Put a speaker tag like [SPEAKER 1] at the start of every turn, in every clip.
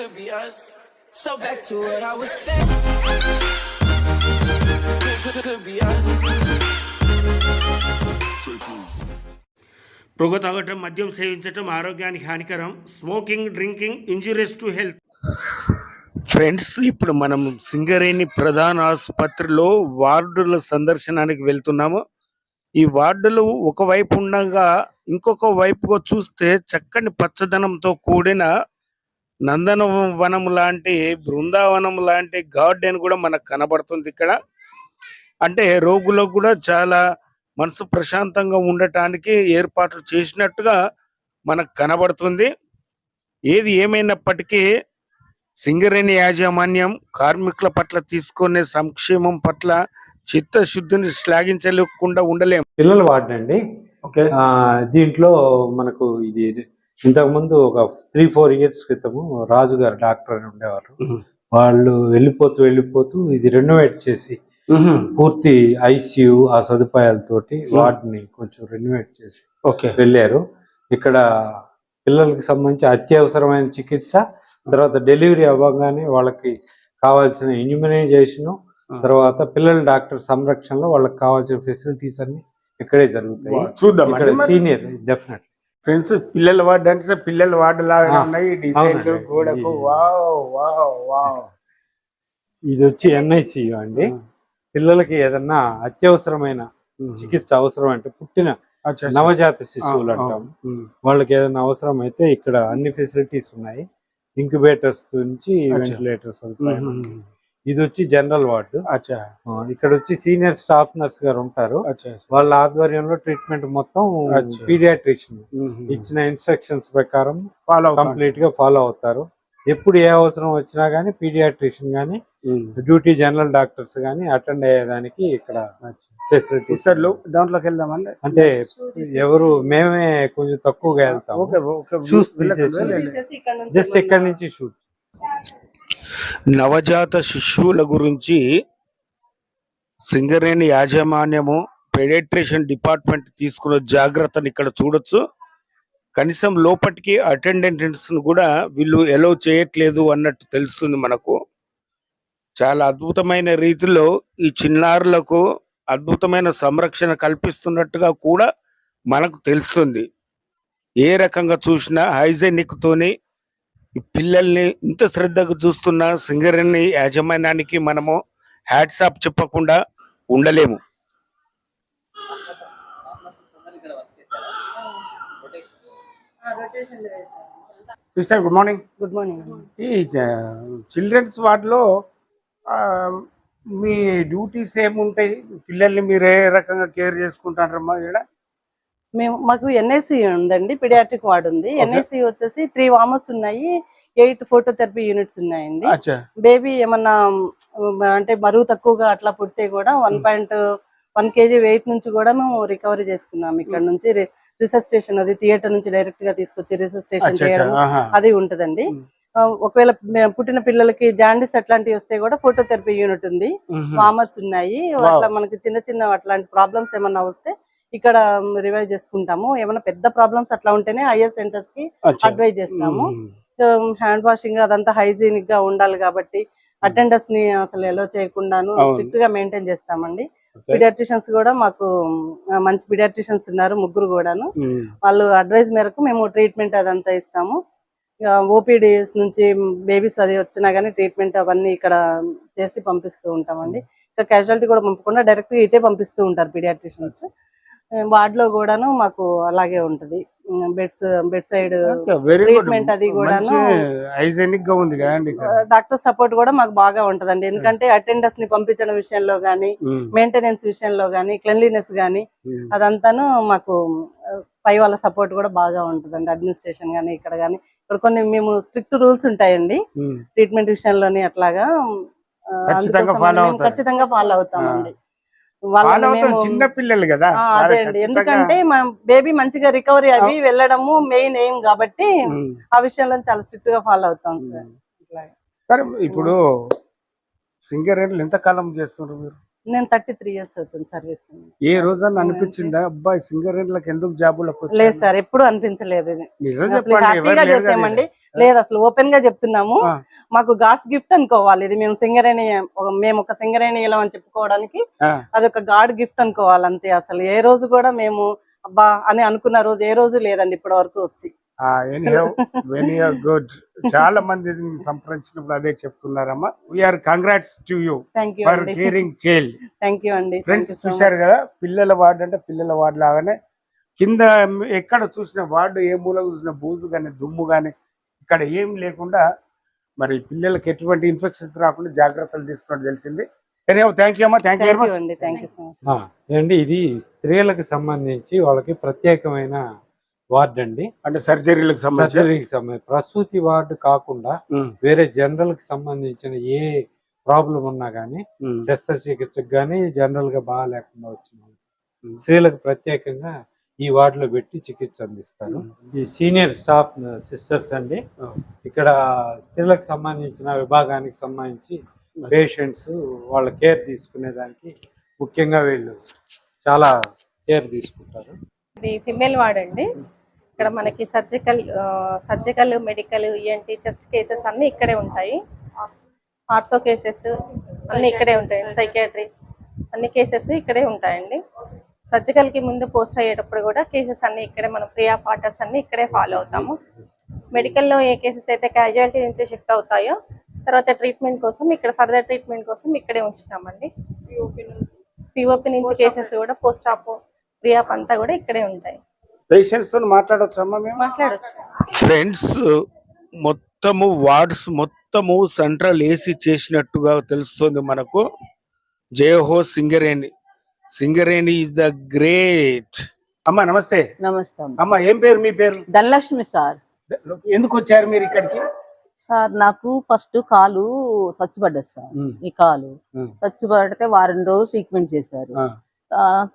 [SPEAKER 1] could be us. So back to what I was saying. Could, could, could be us.
[SPEAKER 2] పొగ తాగటం మద్యం సేవించటం ఆరోగ్యానికి హానికరం smoking drinking injuries to health friends ఇప్పుడు మనం సింగరేణి ప్రధాన ఆసుపత్రిలో వార్డుల సందర్శనానికి వెళ్తున్నాము ఈ వార్డులు ఒకవైపు ఉండగా ఇంకొక వైపుగా చూస్తే చక్కని పచ్చదనంతో కూడిన నందనవనం లాంటి బృందావనం లాంటి గార్డెన్ కూడా మనకు కనబడుతుంది ఇక్కడ. అంటే రోగులకు కూడా చాలా మనసు ప్రశాంతంగా ఉండటానికి ఏర్పాట్లు చేసినట్టుగా మనకు కనబడుతుంది. ఏది ఏమైనప్పటికీ సింగరేణి యాజమాన్యం కార్మికుల పట్ల తీసుకునే సంక్షేమం పట్ల చిత్తశుద్ధిని శ్లాఘించలేకుండా ఉండలేము
[SPEAKER 3] పిల్లలు వాడినండి
[SPEAKER 2] ఓకే.
[SPEAKER 3] దీంట్లో మనకు ఇది ఇంతకు ముందు ఒక త్రీ ఫోర్ ఇయర్స్ క్రితము రాజు గారు డాక్టర్ అని ఉండేవారు. వాళ్ళు వెళ్ళిపోతూ వెళ్ళిపోతూ ఇది రెనోవేట్ చేసి పూర్తి ఐసీయూ ఆ సదుపాయాలతోటి వార్డుని కొంచెం రెనోవేట్ చేసి
[SPEAKER 2] ఓకే.
[SPEAKER 3] వెళ్ళారు. ఇక్కడ పిల్లలకి సంబంధించి అత్యవసరమైన చికిత్స తర్వాత డెలివరీ అవ్వగానే వాళ్ళకి కావాల్సిన ఇమ్యునైజేషన్ తర్వాత పిల్లల డాక్టర్ సంరక్షణలో వాళ్ళకి కావాల్సిన ఫెసిలిటీస్ అన్ని ఇక్కడే జరుగుతాయి.
[SPEAKER 2] చూద్దాం.
[SPEAKER 3] ఇక్కడ సీనియర్ డెఫినెట్
[SPEAKER 2] ఫ్రెండ్స్ పిల్లల వార్డు అంటే పిల్లల వార్డు లాగా ఉన్నాయి డిజైన్లు. గోడకు వావ్ వావ్ వావ్
[SPEAKER 3] ఇది వచ్చి ఎన్ఐసియు అండి పిల్లలకి ఏదన్నా అత్యవసరమైన చికిత్స అవసరం అంటే పుట్టిన. నవజాత శిశువులు అంటాం. వాళ్ళకి ఏదైనా అవసరం అయితే ఇక్కడ అన్ని ఫెసిలిటీస్ ఉన్నాయి ఇంక్యుబేటర్స్ నుంచి. వెంటిలేటర్స్. ఇది వచ్చి జనరల్ వార్డు ఇక్కడ వచ్చి సీనియర్ స్టాఫ్ నర్స్ గారు ఉంటారు. వాళ్ళ ఆధ్వర్యంలో ట్రీట్మెంట్ మొత్తం. పీడియాట్రిషియన్. ఇచ్చిన ఇన్స్ట్రక్షన్స్ ప్రకారం
[SPEAKER 2] ఫాలో.
[SPEAKER 3] కంప్లీట్గా ఫాలో అవుతారు ఎప్పుడు ఏ అవసరం వచ్చినా గానీ పీడియాట్రిషియన్ గానీ. డ్యూటీ జనరల్ డాక్టర్స్ గానీ అటెండ్ అయ్యేదానికి ఇక్కడ
[SPEAKER 2] అచ్చా.
[SPEAKER 3] ఫెసిలిటీస్
[SPEAKER 2] దాంట్లోకి వెళ్దామండి
[SPEAKER 3] అంటే ఎవరు మేమే కొంచెం తక్కువగా వెళ్తాం. జస్ట్ ఇక్కడ నుంచి షూట్
[SPEAKER 2] నవజాత శిశువుల గురించి సింగరేణి యాజమాన్యము పెడిట్రేషన్ డిపార్ట్మెంట్ తీసుకున్న జాగ్రత్తను ఇక్కడ చూడొచ్చు. కనీసం లోపటికి అటెండెంట్స్ను కూడా వీళ్ళు ఎలో చేయట్లేదు అన్నట్టు తెలుస్తుంది మనకు. చాలా అద్భుతమైన రీతిలో ఈ చిన్నారులకు అద్భుతమైన సంరక్షణ కల్పిస్తున్నట్టుగా కూడా మనకు తెలుస్తుంది. ఏ రకంగా చూసినా హైజెనిక్తోని ఈ పిల్లల్ని ఇంత శ్రద్ధగా చూస్తున్న సింగరేణి యాజమాన్యానికి మనము హ్యాట్సాప్ చెప్పకుండా ఉండలేము. Sister good morning.
[SPEAKER 4] Good morning.
[SPEAKER 2] ఈ చిల్డ్రన్స్ వార్డులో ఆ, మీ డ్యూటీస్ ఏముంటాయి? పిల్లల్ని మీరు ఏ రకంగా కేర్ చేసుకుంటారమ్మా ఇక్కడ
[SPEAKER 4] మేము మాకు ఎన్ఐసి ఉందండి పిడియాట్రిక్ వార్డ్ ఉంది. ఎన్ఐసి వచ్చేసి త్రీ వామర్స్ ఉన్నాయి ఎయిట్ ఫోటోథెరపీ యూనిట్స్ ఉన్నాయండి బేబీ ఏమన్నా అంటే బరువు తక్కువగా అట్లా పుడితే కూడా one point one kg weight నుంచి కూడా మేము రికవరీ చేసుకున్నాం ఇక్కడ నుంచి రిసర్చ్ స్టేషన్ అది థియేటర్ నుంచి డైరెక్ట్గా తీసుకొచ్చి రిసర్చ్ స్టేషన్
[SPEAKER 2] అచ్చా అచ్చా
[SPEAKER 4] చేయడం. అది ఉంటదండి
[SPEAKER 2] Mm.
[SPEAKER 4] ఆ, ఒకవేళ పుట్టిన పిల్లలకి జాండీస్ అట్లాంటివి వస్తే కూడా ఫోటోథెరపీ యూనిట్ ఉంది
[SPEAKER 2] మ్మ్.
[SPEAKER 4] ఫార్మర్స్ ఉన్నాయి. అట్లా మనకి చిన్న చిన్న అట్లాంటి ప్రాబ్లమ్స్ ఏమన్నా వస్తే ఇక్కడ రివైవ్ చేసుకుంటాము ఏమైనా పెద్ద ప్రాబ్లమ్స్ అట్లా ఉంటేనే ఐఎస్
[SPEAKER 2] సెంటర్స్కి.
[SPEAKER 4] అడ్వైజ్ చేస్తాము. హ్యాండ్ వాషింగ్ అదంతా హైజీనిక్గా ఉండాలి కాబట్టి అటెండర్స్ని అసలు ఎలో చేయకుండాను. స్ట్రిక్ట్గా మెయింటైన్ చేస్తామండి. పిడియాట్రిషియన్స్ కూడా మాకు మంచి పిడియాట్రిషియన్స్ ఉన్నారు ముగ్గురు కూడాను. వాళ్ళు అడ్వైజ్ మేరకు మేము ట్రీట్మెంట్ అదంతా ఇస్తాము ఓపీడీస్ నుంచి బేబీస్ అది వచ్చినా కానీ ట్రీట్మెంట్ అవన్నీ ఇక్కడ చేసి పంపిస్తూ ఉంటామండి ఇంకా క్యాజువాలిటీ కూడా పంపకుండా డైరెక్ట్ ఇటే పంపిస్తూ ఉంటారు పీడియాట్రిషియన్స్ వార్డులో కూడాను మాకు అలాగే ఉంటది బెడ్స్ బెడ్ సైడ్. ట్రీట్మెంట్ అది కూడాను
[SPEAKER 2] హైజెనిక్గా ఉంది కదండి ఇక్కడ
[SPEAKER 4] డాక్టర్ సపోర్ట్ కూడా మాకు బాగా ఉంటదండి ఎందుకంటే అటెండర్స్ని పంపించడం విషయంలో గానీ. మెయింటెనెన్స్ విషయంలో గానీ క్లెన్లీనెస్ గానీ. అదంతాను మాకు పై వాళ్ళ సపోర్ట్ కూడా బాగా ఉంటదండి అడ్మినిస్ట్రేషన్ గానీ ఇక్కడ గానీ ఇక్కడ కొన్ని మేము స్ట్రిక్ట్ రూల్స్ ఉంటాయండి. ట్రీట్మెంట్ విషయంలోని అట్లాగా.
[SPEAKER 2] ఖచ్చితంగా
[SPEAKER 4] ఫాలో అవుతామండి
[SPEAKER 2] చిన్న పిల్లలు కదా.
[SPEAKER 4] అదే అండి. ఎందుకంటే మా బేబీ మంచిగా రికవరీ అవి వెళ్ళడము మెయిన్ ఎయిమ్ కాబట్టి. ఆ విషయంలో చాలా స్ట్రిక్ట్గా ఫాలో అవుతాం సార్.
[SPEAKER 2] సరే ఇప్పుడు సింగరేణులు ఎంత కాలం చేస్తున్నారు మీరు?
[SPEAKER 4] నేను థర్టీ త్రీ ఇయర్స్ అవుతుంది సర్వీస్
[SPEAKER 2] ఏ రోజన్నా అనిపించిందా? అబ్బాయి సింగరేణిలకు ఎందుకు జాబులకు?
[SPEAKER 4] లేదు సార్ ఎప్పుడు అనిపించలేదు హ్యాపీగా చేసామండి. లేదు అసలు ఓపెన్గా చెప్తున్నాము. మాకు గాడ్స్ గిఫ్ట్ అనుకోవాలి. ఇది మేము సింగరేణి మేము ఒక సింగరేణి ఇలా అని చెప్పుకోవడానికి అదొక గాడ్ గిఫ్ట్ అనుకోవాలి అంతే అసలు ఏ రోజు కూడా మేము అబ్బా అని అనుకున్న రోజు ఏ రోజు లేదండి ఇప్పటి వరకు వచ్చి.
[SPEAKER 2] You are good. చాలా మంది సంప్రదించినప్పుడు అదే చెప్తున్నారమ్మా. We are congrats to you for caring child
[SPEAKER 4] thank you అండి.
[SPEAKER 2] ఫ్రెండ్స్ చూశారు కదా పిల్లల వార్డు అంటే పిల్లల వార్డు లాగానే. కింద ఎక్కడ చూసిన వార్డు ఏ మూల చూసిన బూజు కానీ దుమ్ము కానీ ఇక్కడ ఏం లేకుండా మరి పిల్లలకి ఎటువంటి ఇన్ఫెక్షన్స్ రాకుండా జాగ్రత్తలు తీసుకోవడం తెలిసింది.
[SPEAKER 3] ఇది స్త్రీలకు సంబంధించి వాళ్ళకి ప్రత్యేకమైన వార్డ్ అండి
[SPEAKER 2] అంటే సర్జరీలకు సంబంధించి?
[SPEAKER 3] సర్జరీకి సంబంధించి. ప్రసూతి వార్డు కాకుండా వేరే జనరల్కి సంబంధించిన ఏ ప్రాబ్లం ఉన్నా కానీ శస్త్రచికిత్సకు కానీ జనరల్గా బాగా లేకుండా.
[SPEAKER 2] ఉమ్.
[SPEAKER 3] స్త్రీలకు ప్రత్యేకంగా ఈ వార్డులో పెట్టి చికిత్స అందిస్తారు. ఈ సీనియర్ స్టాఫ్ సిస్టర్స్ అండి. ఇక్కడ స్త్రీలకు సంబంధించిన విభాగానికి సంబంధించి పేషెంట్స్ వాళ్ళ కేర్ తీసుకునే దానికి ముఖ్యంగా వీళ్ళు చాలా కేర్ తీసుకుంటారు.
[SPEAKER 5] ఇది ఫిమేల్ వార్డ్ అండి. ఇక్కడ మనకి surgical surgical medical ENT chest cases అన్ని ఇక్కడే ఉంటాయి. ఆర్థో కేసెస్ అన్ని ఇక్కడే ఉంటాయి. సైకాట్రీ అన్ని కేసెస్ ఇక్కడే ఉంటాయండి. సర్జికల్కి ముందు పోస్ట్ అయ్యేటప్పుడు కూడా కేసెస్ అన్ని ఇక్కడే మనం ప్రియా పార్టర్స్ అన్ని ఇక్కడే ఫాలో అవుతాము. మెడికల్లో ఏ కేసెస్ అయితే క్యాజువాలిటీ నుంచి షిఫ్ట్ అవుతాయో తర్వాత ట్రీట్మెంట్ కోసం ఇక్కడ ఫర్దర్ ట్రీట్మెంట్ కోసం ఇక్కడే ఉంచుతామండి పిఓపి నుంచి కేసెస్ కూడా పోస్ట్ ఆప్ ప్రియాప్ అంతా కూడా ఇక్కడే ఉంటాయి.
[SPEAKER 2] పేషెంట్స్తో మాట్లాడొచ్చు అమ్మా మేము?
[SPEAKER 5] మాట్లాడొచ్చు.
[SPEAKER 2] ఫ్రెండ్స్ మొత్తము వార్డ్స్ మొత్తము సెంట్రల్ ఏసీ చేసినట్టుగా తెలుస్తుంది మనకు. జయహో Singareni. Singareni is the great. అమ్మా నమస్తే.
[SPEAKER 6] నమస్తే అమ్మ.
[SPEAKER 2] ఏం పేరు మీ పేరు?
[SPEAKER 6] ధనలక్ష్మి సార్.
[SPEAKER 2] ఎందుకు వచ్చారు మీరు ఇక్కడికి?
[SPEAKER 6] సార్ నాకు ఫస్ట్ కాలు చచ్చిపడ్డది సార్. ఈ కాలు.
[SPEAKER 2] ఉమ్,
[SPEAKER 6] చచ్చిపడితే వారం రోజులు ట్రీట్మెంట్ చేశారు.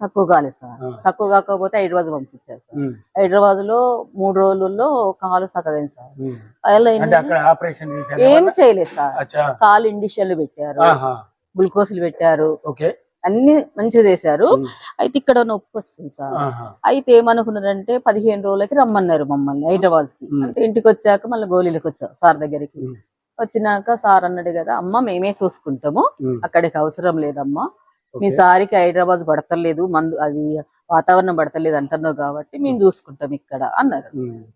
[SPEAKER 6] తక్కువ కాలేదు సార్. తక్కువ కాకపోతే హైదరాబాద్ పంపించారు సార్. హైదరాబాద్లో మూడు రోజుల్లో కాలు సగమైంది సార్. ఏం? చేయలేదు సార్. కాలు ఇండిషన్లు పెట్టారు. గ్లూకోజులు పెట్టారు. అన్ని మంచిగా చేశారు. అయితే ఇక్కడ నొప్పి వస్తుంది సార్. అయితే ఏమనుకున్నారంటే పదిహేను రోజులకి రమ్మన్నారు మమ్మల్ని
[SPEAKER 2] హైదరాబాద్కి.
[SPEAKER 6] అంటే ఇంటికి వచ్చాక మళ్ళీ గోళీలకు వచ్చాం సార్ దగ్గరికి. వచ్చినాక సార్ అన్నాడు కదా అమ్మ మేమే చూసుకుంటాము. అక్కడికి అవసరం లేదమ్మా. మీ. సారికి హైదరాబాద్ పడతలేదు మందు అది వాతావరణం పడతలేదు అంటున్నావు కాబట్టి మేము చూసుకుంటాం ఇక్కడ అన్నారు.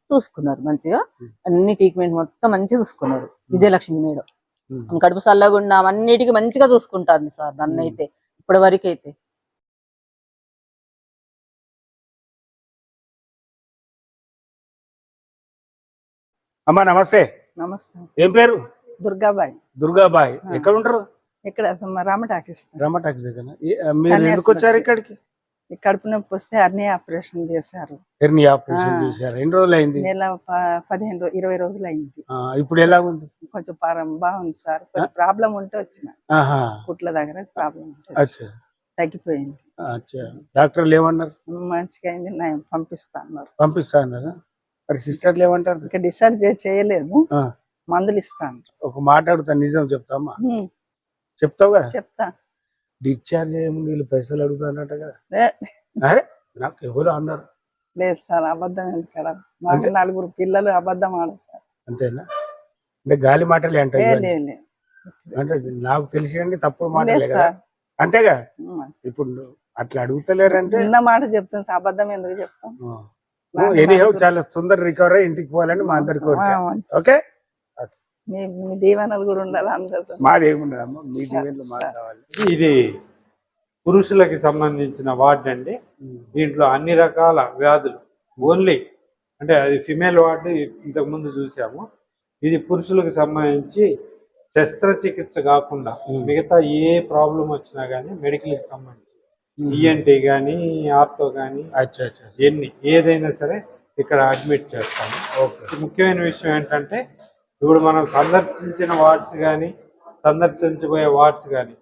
[SPEAKER 6] చూసుకున్నారు మంచిగా. అన్ని ట్రీట్మెంట్ మొత్తం మంచిగా చూసుకున్నారు. విజయలక్ష్మి మేడం. కడుపు చల్లగుండా అన్నిటికీ మంచిగా చూసుకుంటాంది సార్ నన్ను. అయితే ఇప్పటి వరకు అయితే
[SPEAKER 2] అమ్మా నమస్తే.
[SPEAKER 7] నమస్తే.
[SPEAKER 2] ఏం పేరు?
[SPEAKER 7] దుర్గాబాయ్.
[SPEAKER 2] దుర్గాబాయ్. ఎక్కడ ఉంటారు
[SPEAKER 7] ఇక్కడ రామటాకీస్
[SPEAKER 2] రమటాకి దగ్గర ఏ- మీరు ఎందుకు వచ్చారు. ఇక్కడికి?
[SPEAKER 7] కడుపు నొప్పి వస్తే అన్ని ఆపరేషన్ చేశారు.
[SPEAKER 2] ఎర్ని ఆపరేషన్
[SPEAKER 7] ఆ.
[SPEAKER 2] చేశారు. ఎన్ని రోజులు అయింది?
[SPEAKER 7] నెల పదిహేను రో- ఇరవై రోజులు అయింది.
[SPEAKER 2] ఇప్పుడు ఎలా ఉంది
[SPEAKER 7] కొంచెం బాగుంది సార్. ప్రాబ్లం ఉంటే వచ్చిన. కుట్ల దగ్గర ప్రాబ్లం తగ్గిపోయింది.
[SPEAKER 2] అచ్చా. డాక్టర్లు ఏమన్నారు?
[SPEAKER 7] మంచిగా అయింది. నేను పంపిస్తా అన్నారు
[SPEAKER 2] పంపిస్తా అన్నారా మరి సిస్టర్లు ఏమంటారు?
[SPEAKER 7] ఇంకా డిశ్చార్జ్ చేయలేదు. మందులు ఇస్తాను
[SPEAKER 2] ఒక మాట అడుగుతా నిజం చెప్తామా? చెప్తావు కదా
[SPEAKER 7] చెప్తా.
[SPEAKER 2] డిశ్చార్జ్ వీళ్ళు పైసలు అడుగుతానట కదా? అరే నాకు ఎవరు అన్నారు?
[SPEAKER 7] లేదు సార్ అబద్ధం ఇక్కడ మాకు
[SPEAKER 2] అంతే.
[SPEAKER 7] నలుగురు పిల్లలు అబద్ధం ఆడదు సార్.
[SPEAKER 2] అంతేనా? అంటే గాలి మాటలే అంటే. అంటే నాకు తెలిసి తప్పుడు మాటలే కదా? అంతేగా. ఇప్పుడు అట్లా అడుగుతలేరంటే?
[SPEAKER 7] ఉన్న మాట చెప్తాను సార్ అబద్ధం ఎందుకు చెప్తాం
[SPEAKER 2] ఎనీహౌ చాలా తొందర రికవర్ అయ్యి ఇంటికి పోవాలని మా అందరి కోరిక.
[SPEAKER 7] ఆ, మంచిది.
[SPEAKER 2] ఓకే?
[SPEAKER 7] మీ మీ దీవెనలు కూడా ఉండాలి
[SPEAKER 2] మీ దీవెనలు మాకు కావాలి.
[SPEAKER 3] ఇది పురుషులకి సంబంధించిన వార్డ్ అండి. దీంట్లో అన్ని రకాల వ్యాధులు. ఓన్లీ అంటే అది ఫిమేల్ వార్డు ఇంతకు ముందు చూసాము. ఇది పురుషులకు సంబంధించి శస్త్రచికిత్స కాకుండా. మిగతా ఏ ప్రాబ్లం వచ్చినా కానీ మెడికల్కి సంబంధించి ఈఎన్టీ కానీ ఆర్తో కానీ
[SPEAKER 2] అచ్చా అచ్చా అచ్చా.
[SPEAKER 3] ఎన్ని ఏదైనా సరే ఇక్కడ అడ్మిట్ చేస్తాము.
[SPEAKER 2] ఓకే.
[SPEAKER 3] ముఖ్యమైన విషయం ఏంటంటే ఇప్పుడు మనం సందర్శించిన వార్డ్స్ కానీ సందర్శించబోయే వార్డ్స్ కానీ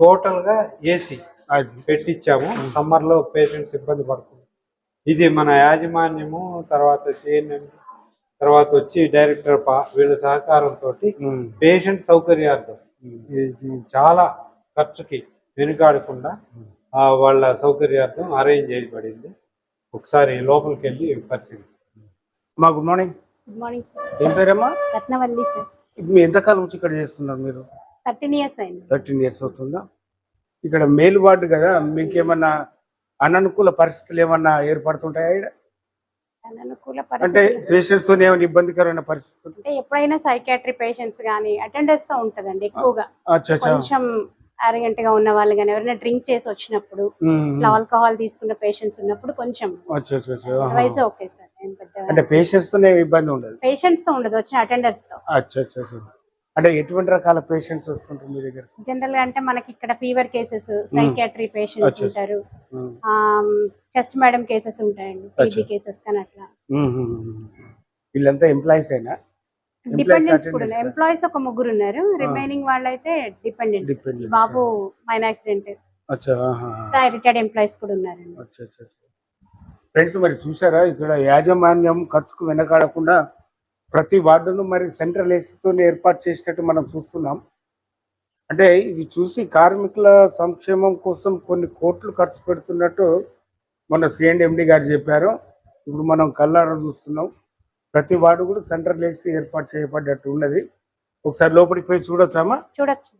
[SPEAKER 3] టోటల్గా ఏసీ
[SPEAKER 2] అది.
[SPEAKER 3] పెట్టించాము. సమ్మర్లో పేషెంట్స్ ఇబ్బంది పడుతుంది. ఇది మన యాజమాన్యము తర్వాత సిఎన్ఎం తర్వాత వచ్చి డైరెక్టర్ పా వీళ్ళ సహకారంతో పేషెంట్ సౌకర్యార్థం చాలా ఖర్చుకి వెనుకాడకుండా ఆ వాళ్ళ సౌకర్యార్థం అరేంజ్ చేయబడింది. ఒకసారి లోపలికి వెళ్ళి పరిశీలిస్తాం.
[SPEAKER 2] మా good morning.
[SPEAKER 8] Good morning sir
[SPEAKER 2] ఏం పేరమ్మా?
[SPEAKER 8] రత్నవల్లి సార్
[SPEAKER 2] మీ ఎంతకాలం నుంచి ఇక్కడ చేస్తున్నారు మీరు?
[SPEAKER 8] థర్టీన్ ఇయర్స్ అయింది.
[SPEAKER 2] థర్టీన్ ఇయర్స్ అవుతుందా? ఇక్కడ మేలు వార్డు కదా మీకేమన్నా అననుకూల పరిస్థితులు ఏమన్నా ఏర్పడుతుంటాయా ఈడ?
[SPEAKER 8] అనుకూల
[SPEAKER 2] అంటే
[SPEAKER 8] పరిస్థితులు.
[SPEAKER 2] పేషెంట్స్ ఏమైనా ఇబ్బందికరమైన పరిస్థితులు?
[SPEAKER 8] అంటే ఎప్పుడైనా సైకాట్రీ పేషెంట్స్ కానీ అటెండర్స్తో ఉంటదండి ఎక్కువగా.
[SPEAKER 2] అచ్చా అచ్చా.
[SPEAKER 8] కొంచెం arrogant గా ఉన్న వాళ్ళు కానీ ఎవరైనా డ్రింక్ చేసి వచ్చినప్పుడు ఆల్కహాల్ తీసుకున్న పేషెంట్స్ ఉన్నప్పుడు కొంచెం. అదర్వైజ్ ఓకే సార్
[SPEAKER 2] అంటే పేషెంట్స్ తోనే ఇబ్బంది ఉండదు?
[SPEAKER 8] పేషెంట్స్తో ఉండదు వచ్చిన
[SPEAKER 2] అటెండర్స్తో. అంటే ఎటువంటి రకాల పేషెంట్స్ వస్తుంటారు మీ దగ్గర?
[SPEAKER 8] జనరల్గా అంటే మనకి ఇక్కడ ఫీవర్ కేసెస్ సైకాట్రీ పేషెంట్స్. ఉంటారు. చెస్ట్ మేడం కేసెస్ ఉంటాయండి కేసెస్ కానీ అట్లా.
[SPEAKER 2] వీళ్ళంతా ఎంప్లాయీస్ అయినా
[SPEAKER 8] డిపెండెంట్స్ కూడా ఎంప్లాయీస్ ఒక ముగ్గురు ఉన్నారు. రిమైనింగ్ వాళ్ళైతే
[SPEAKER 2] Dependents,
[SPEAKER 8] బాబు మైన్ యాక్సిడెంట్. రిటైర్డ్ ఎంప్లాయీస్ కూడా ఉన్నారండి.
[SPEAKER 2] అచ్చా. ఫ్రెండ్స్ మరి చూసారా? ఇక్కడ యాజమాన్యం ఖర్చుకు వెనకాడకుండా ప్రతి వార్డును మరి సెంట్రల్ ఏసీతో ఏర్పాటు చేసినట్టు మనం చూస్తున్నాం. అంటే ఇవి చూసి కార్మికుల సంక్షేమం కోసం కొన్ని కోట్లు ఖర్చు పెడుతున్నట్టు మన సిఎండి గారు చెప్పారు. ఇప్పుడు మనం కల్లార చూస్తున్నాం. ప్రతి వార్డు కూడా సెంట్రల్ ఏసీ ఏర్పాటు చేయబడ్డట్టు ఉన్నది. ఒకసారి లోపలికి పోయి చూడొచ్చామా?
[SPEAKER 8] చూడొచ్చు.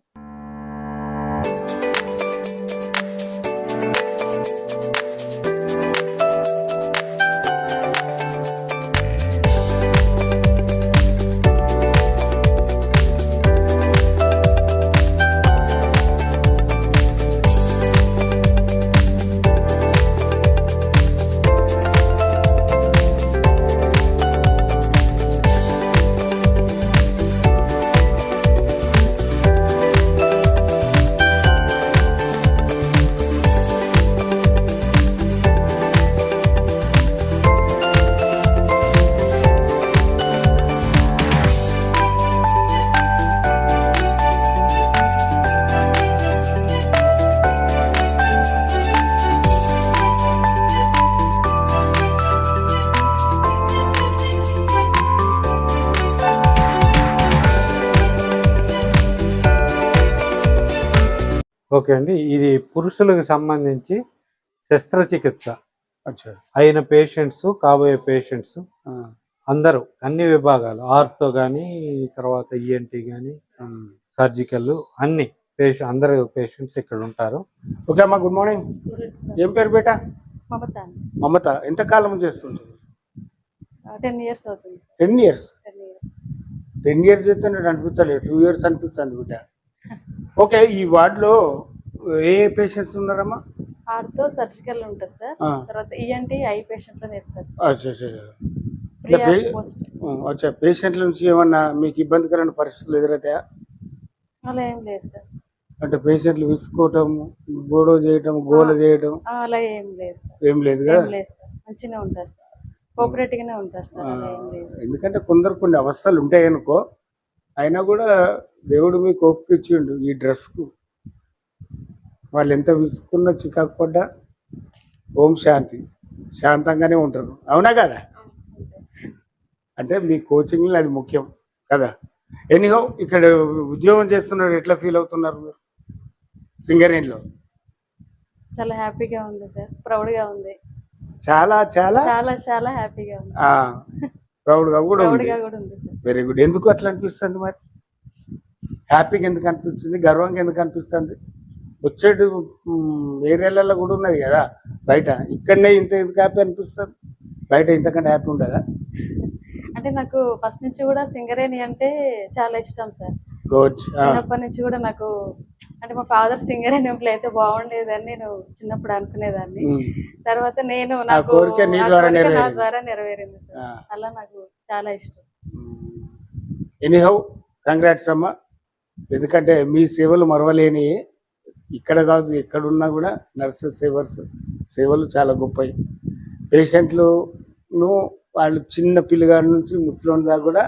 [SPEAKER 3] ఓకే అండి. ఇది పురుషులకు సంబంధించి శస్త్రచికిత్స
[SPEAKER 2] అచ్చా.
[SPEAKER 3] అయిన పేషెంట్స్ కాబోయే పేషెంట్స్ అందరూ అన్ని విభాగాలు ఆర్తో కానీ తర్వాత ఈఎన్టీ కానీ. సర్జికల్ అన్ని పేషెంట్ అందరు పేషెంట్స్ ఇక్కడ ఉంటారు.
[SPEAKER 2] ఓకే అమ్మా గుడ్ మార్నింగ్ ఏం పేరు బేటా?
[SPEAKER 4] మమత
[SPEAKER 2] మమత ఎంత కాలం చేస్తుంటుంది
[SPEAKER 4] టెన్ ఇయర్స్ అవుతుంది
[SPEAKER 2] టెన్ ఇయర్స్
[SPEAKER 4] టెన్ ఇయర్స్
[SPEAKER 2] చేస్తున్నట్టు అనిపిస్తలేదు. టూ ఇయర్స్ అనిపిస్తుంది బిడ్డ ఓకే ఈ వార్డులో ఏ పేషెంట్స్ ఉన్నారమ్మా?
[SPEAKER 4] ఆర్తో సర్జికల్ ఉంటుంది సార్. తర్వాత ఈఎన్టీ ఐ పేషెంట్ వేస్తారు
[SPEAKER 2] అచ్చా, పేషెంట్ల నుంచి ఏమన్నా మీకు ఇబ్బందికరమైన పరిస్థితులు ఎదురవుతాయా
[SPEAKER 4] అలా ఏం లేదు సార్.
[SPEAKER 2] అంటే పేషెంట్లు విసుకోవటం గోడవ చేయటం గోల చేయటం?
[SPEAKER 4] అలా ఏం లేదు సార్.
[SPEAKER 2] ఏం లేదు
[SPEAKER 4] ఏం
[SPEAKER 2] కదా
[SPEAKER 4] లేదు సార్. మంచిగా ఉంటారు సార్. కోఆపరేటివ్ గానే ఉంటారు సార్.
[SPEAKER 2] ఎందుకంటే కొందరు కొన్ని అవస్థలు ఉంటాయి అనుకో అయినా కూడా దేవుడు మీకు ఓపిక ఇచ్చిండు ఈ డ్రెస్కు వాళ్ళు ఎంత విసుకున్నా చికాకు పడ్డా ఓం శాంతి. శాంతంగానే ఉంటారు. అవునా కదా? అంటే మీ కోచింగ్లో అది ముఖ్యం కదా? ఎనీహో ఇక్కడ ఉద్యోగం చేస్తున్నారు ఎట్లా ఫీల్ అవుతున్నారు మీరు? సింగరేణిలో
[SPEAKER 4] చాలా హ్యాపీగా ఉంది సార్. ప్రౌడ్గా ఉంది.
[SPEAKER 2] చాలా చాలా?
[SPEAKER 4] చాలా చాలా హ్యాపీగా ఉంది.
[SPEAKER 2] ప్రౌడ్గా కూడా
[SPEAKER 4] ప్రౌడ్
[SPEAKER 2] ఉంది.
[SPEAKER 4] గా కూడా ఉంది సార్.
[SPEAKER 2] వెరీ గుడ్ ఎందుకు అట్లా అనిపిస్తుంది మరి? హ్యాపీగా ఎందుకు అనిపిస్తుంది? గర్వంగా ఎందుకు అనిపిస్తుంది? మ్, ఏరియాలలో కూడా ఉన్నది కదా బయట. ఇక్కడనే ఇంత ఎందుకు హ్యాపీ అనిపిస్తుంది. బయట ఇంతకంటే హ్యాపీ ఉండదా?
[SPEAKER 4] అంటే నాకు ఫస్ట్ నుంచి కూడా సింగరేణి అంటే చాలా ఇష్టం సార్. చిన్నప్పటి నుంచి కూడా నాకు అంటే మా ఫాదర్ సింగరేణి ఎంప్లాయ్ అయితే బాగుండేదని నేను చిన్నప్పుడు అనుకునేదాన్ని. తర్వాత నేను
[SPEAKER 2] నీ
[SPEAKER 4] కోరిక నా. ద్వారా నెరవేరింది. సార్. అలా నాకు చాలా ఇష్టం.
[SPEAKER 2] ఎనీహౌ కంగ్రాట్స్ అమ్మ. ఎందుకంటే మీ సేవలు మరవలేని ఇక్కడ కాదు ఎక్కడున్నా కూడా నర్సెస్ సేవర్స్ సేవలు చాలా గొప్పవి. పేషెంట్లును వాళ్ళు చిన్న పిల్లగాడి నుంచి ముసలోని దాకా కూడా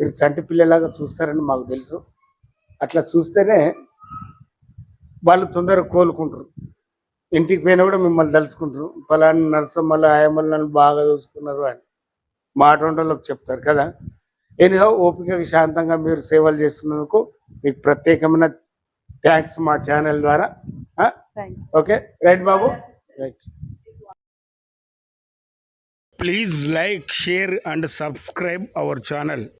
[SPEAKER 2] మీరు చంటి పిల్లలాగా చూస్తారని మాకు తెలుసు. అట్లా చూస్తేనే వాళ్ళు తొందరగా కోలుకుంటారు. ఇంటికి పోయినా కూడా మిమ్మల్ని తలుచుకుంటారు. ఫలాని నర్సమ్మలు ఆయమ్మలు నన్ను బాగా చూసుకున్నారు అని. మాట వాళ్ళకి చెప్తారు కదా. ఎనిహో ఓపికగా శాంతంగా మీరు సేవలు చేస్తున్నందుకు మీకు ప్రత్యేకమైన థ్యాంక్స్ మా ఛానల్ ద్వారా. Okay right Babu right please like share and subscribe our channel